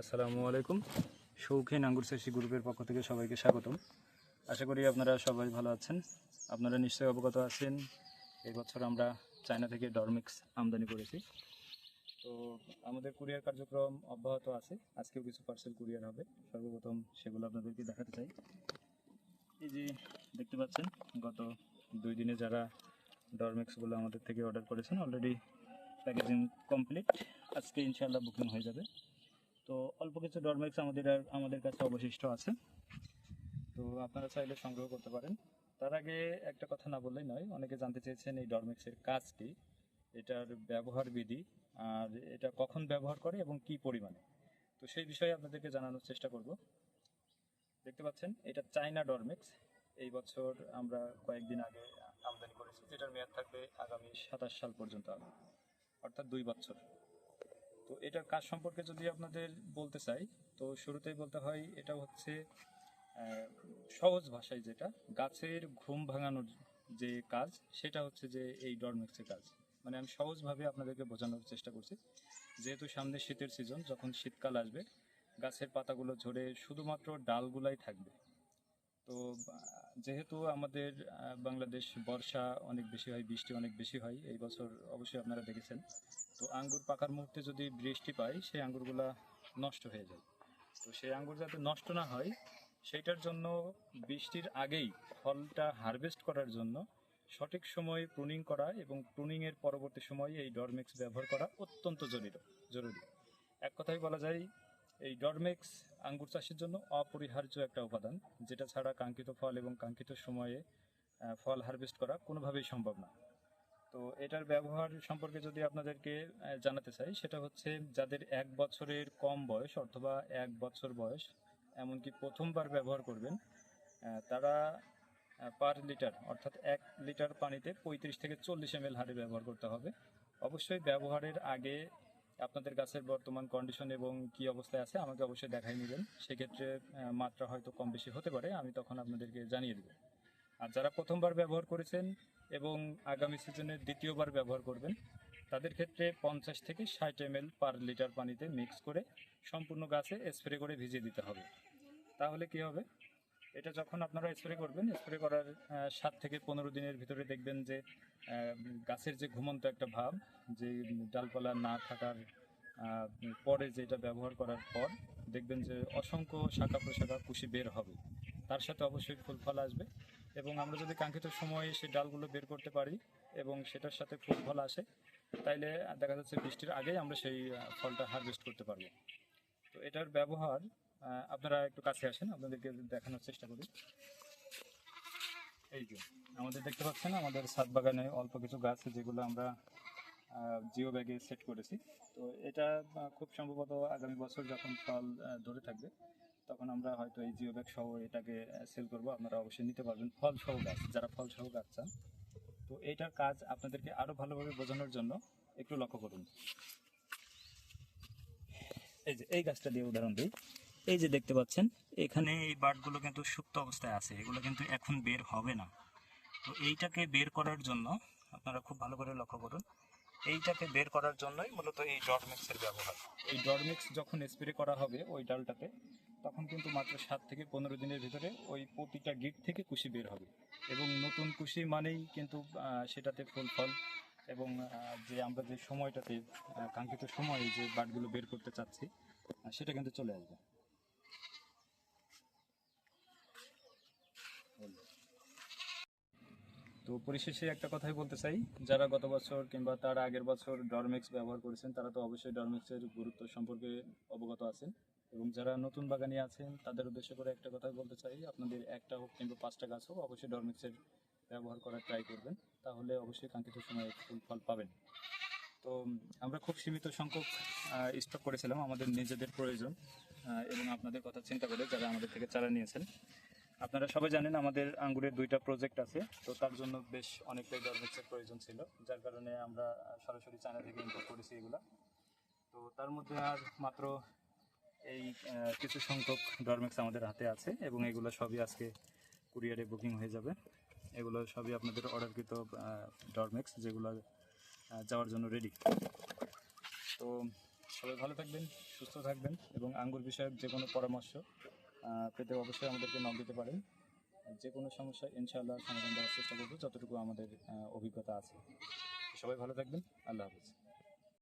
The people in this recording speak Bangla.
আসসালামু আলাইকুম। শৌখিন আঙ্গুর চাষি গ্রুপের পক্ষ থেকে সবাইকে স্বাগতম। আশা করি আপনারা সবাই ভালো আছেন। আপনারা নিশ্চয়ই অবগত আছেন, এবছর আমরা চায়না থেকে ডরমিক্স আমদানি করেছি। তো আমাদের কুরিয়ার কার্যক্রম অব্যাহত আছে। আজকেও কিছু পার্সেল কুরিয়ার হবে। সর্বপ্রথম সেগুলো আপনাদেরকে দেখাতে চাই। এই যে দেখতে পাচ্ছেন, গত দুই দিনে যারা ডরমিক্সগুলো আমাদের থেকে অর্ডার করেছেন অলরেডি প্যাকেজিং কমপ্লিট আজকে ইনশাআল্লাহ বুকিং হয়ে যাবে। তো অল্প কিছু ডরমেক্স আমাদের আমাদের কাছে অবশিষ্ট আছে। তো আপনারা চাইলে সংগ্রহ করতে পারেন। তার আগে একটা কথা না বললেই নয়, অনেকে জানতে চেয়েছেন এই ডরমেক্সের কাজ কি এটার ব্যবহার বিধি আর এটা কখন ব্যবহার করে এবং কি পরিমাণে। তো সেই বিষয়ে আপনাদেরকে জানানোর চেষ্টা করব। দেখতে পাচ্ছেন, এটা চায়না ডরমেক্স এই বছর আমরা কয়েকদিন আগে আমদানি করেছি। যেটার মেয়াদ থাকবে আগামী সাতাশ সাল পর্যন্ত অর্থাৎ দুই বছর। এটার কাজ সম্পর্কে যদি আপনাদের বলতে চাই, তো শুরুতেই বলতে হয়, এটা হচ্ছে সহজ ভাষায় যেটা, গাছের ঘুম ভাঙানোর যে কাজ, সেটা হচ্ছে যে এই ডরমেক্সের কাজ। মানে আমি সহজভাবে আপনাদেরকে বোঝানোর চেষ্টা করছি। যেহেতু সামনে শীতের সিজন যখন শীতকাল আসবে, গাছের পাতাগুলো ঝরে শুধুমাত্র ডালগুলাই থাকবে। তো, যেহেতু আমাদের বাংলাদেশ বর্ষা অনেক বেশি হয়, বৃষ্টি অনেক বেশি হয়, এই বছর অবশ্যই আপনারা দেখেছেন। তো আঙ্গুর পাকার মুহূর্তে যদি বৃষ্টি পাই সেই আঙ্গুরগুলা নষ্ট হয়ে যায়। তো সেই আঙ্গুর যাতে নষ্ট না হয়, সেইটার জন্য বৃষ্টির আগেই ফলটা হারভেস্ট করার জন্য সঠিক সময়ে প্রুনিং করা এবং প্রুনিংয়ের পরবর্তী সময়ে এই ডরমেক্স ব্যবহার করা অত্যন্ত জরুরি জরুরি। এক কথায় বলা যায় এই ডরমেক্স আঙ্গুর চাষের জন্য অপরিহার্য একটা উপাদান, যেটা ছাড়া কাঙ্ক্ষিত ফল এবং কাঙ্ক্ষিত সময়ে ফল হারভেস্ট করা কোনোভাবেই সম্ভব না। তো এটার ব্যবহার সম্পর্কে যদি আপনাদেরকে জানাতে চাই, সেটা হচ্ছে যাদের এক বছরের কম বয়স অথবা এক বছর বয়স, এমনকি প্রথমবার ব্যবহার করবেন তারা পার লিটার, অর্থাৎ এক লিটার পানিতে পঁয়ত্রিশ থেকে চল্লিশ এম হারে ব্যবহার করতে হবে। অবশ্যই ব্যবহারের আগে আপনাদের গাছের বর্তমান কন্ডিশন এবং কি অবস্থায় আছে, আমাকে অবশ্যই দেখাই নেবেন। সেক্ষেত্রে মাত্রা হয়তো কম বেশি হতে পারে, আমি তখন আপনাদেরকে জানিয়ে দেবো। আর যারা প্রথমবার ব্যবহার করেছেন এবং আগামী সিজনে দ্বিতীয়বার ব্যবহার করবেন, তাদের ক্ষেত্রে পঞ্চাশ থেকে ষাট এম পার লিটার পানিতে মিক্স করে সম্পূর্ণ গাছে স্প্রে করে ভিজিয়ে দিতে হবে। তাহলে কি হবে? এটা যখন আপনারা স্প্রে করবেন স্প্রে করার সাত থেকে পনেরো দিনের ভিতরে দেখবেন যে গাছের যে ঘুমন্ত একটা ভাব, যে ডালপালা না থাকার পরে যেটা ব্যবহার করার পর দেখবেন যে অসংখ্য শাখা প্রশাখা কুশি বের হবে। তার সাথে অবশ্যই ফুল ফল আসবে এবং আমরা যদি কাঙ্ক্ষিত সময়ে সেই ডালগুলো বের করতে পারি এবং সেটার সাথে ফুল ফল আসে, তাইলে দেখা যাচ্ছে বৃষ্টির আগেই আমরা সেই ফলটা হারভেস্ট করতে পারব। তো এটার ব্যবহার আপনারা একটু কাছে আসেন, আপনাদেরকে দেখানোর চেষ্টা করি। এই যে, আমাদের দেখতে পাচ্ছেন, আমাদের ছাদ বাগানে অল্প কিছু গাছ যেগুলো আমরা জিও ব্যাগে সেট করেছি। তো এটা খুব সম্ভবত আগামী বছর যখন ফল ধরে থাকবে, তখন আমরা হয়তো এই জিও ব্যাগ সহ এটাকে সেল করব। আপনারা অবশ্যই নিতে পারবেন ফল সহ গাছ, যারা ফল সহ গাছ চান। তো এইটার কাজ আপনাদেরকে আরও ভালোভাবে বোঝানোর জন্য একটু লক্ষ্য করুন। এই যে, এই গাছটা দিয়ে উদাহরণ দিই। এই যে দেখতে পাচ্ছেন, এখানে এই বাটগুলো কিন্তু সুপ্ত অবস্থায় আছে, এগুলো কিন্তু এখন বের হবে না। তো এইটাকে বের করার জন্য আপনারা খুব ভালো করে লক্ষ্য করুন, এইটাকে বের করার জন্যই মূলত এই ডট মিক্সের ব্যবহার। এই ডট মিক্স যখন স্প্রে করা হবে ওই ডালটাতে, তখন কিন্তু মাত্র সাত থেকে পনেরো দিনের ভিতরে ওই প্রতিটা গিট থেকে কুশি বের হবে। এবং নতুন কুশি মানেই কিন্তু সেটাতে ফুল ফল এবং যে আমরা যে সময়টাতে কাঙ্ক্ষিত সময়ে যে বাটগুলো বের করতে চাচ্ছি সেটা কিন্তু চলে আসবে। তো পরিশেষে একটা কথাই বলতে চাই। যারা গত বছর কিংবা তার আগের বছর ডরমেক্স ব্যবহার করেছেন, তারা তো অবশ্যই ডরমেক্সের গুরুত্ব সম্পর্কে অবগত আছেন এবং যারা নতুন বাগানি আছেন, তাদের উদ্দেশ্য করে একটা কথা বলতে চাই। আপনাদের একটা হোক কিংবা পাঁচটা গাছ হোক, অবশ্যই ডরমেক্সের ব্যবহার করার ট্রাই করবেন। তাহলে অবশ্যই কাঙ্ক্ষিত সময়ে ফুল ফল পাবেন। তো আমরা খুব সীমিত সংখ্যক স্টক করেছিলাম, আমাদের নিজেদের প্রয়োজন এবং আপনাদের কথা চিন্তা করে যারা আমাদের থেকে চারা নিয়েছেন। আপনারা সবাই জানেন আমাদের আঙ্গুরের দুইটা প্রজেক্ট আছে, তো তার জন্য বেশ অনেকটাই ডরমেক্সের প্রয়োজন ছিল। যার কারণে আমরা সরাসরি চায়না থেকে ইম্পোর্ট করেছি এগুলা। তো তার মধ্যে আর মাত্র এই কিছু সংখ্যক ডরমেক্স আমাদের হাতে আছে এবং এগুলো সবই আজকে কুরিয়ারে বুকিং হয়ে যাবে। এগুলো সবই আপনাদের অর্ডারকৃত ডরমেক্স যেগুলো যাওয়ার জন্য রেডি তো সবাই ভালো থাকবেন, সুস্থ থাকবেন এবং আঙ্গুর বিষয়ক যে কোনো পরামর্শ পেতে অবশ্যই আমাদেরকে নাম দিতে পারেন। যে কোনো সমস্যা, ইনশাআল্লাহ সমাধান দেওয়ার চেষ্টা করব, যতটুকু আমাদের অভিজ্ঞতা আছে। সবাই ভালো থাকবেন, আল্লাহ হাফিজ।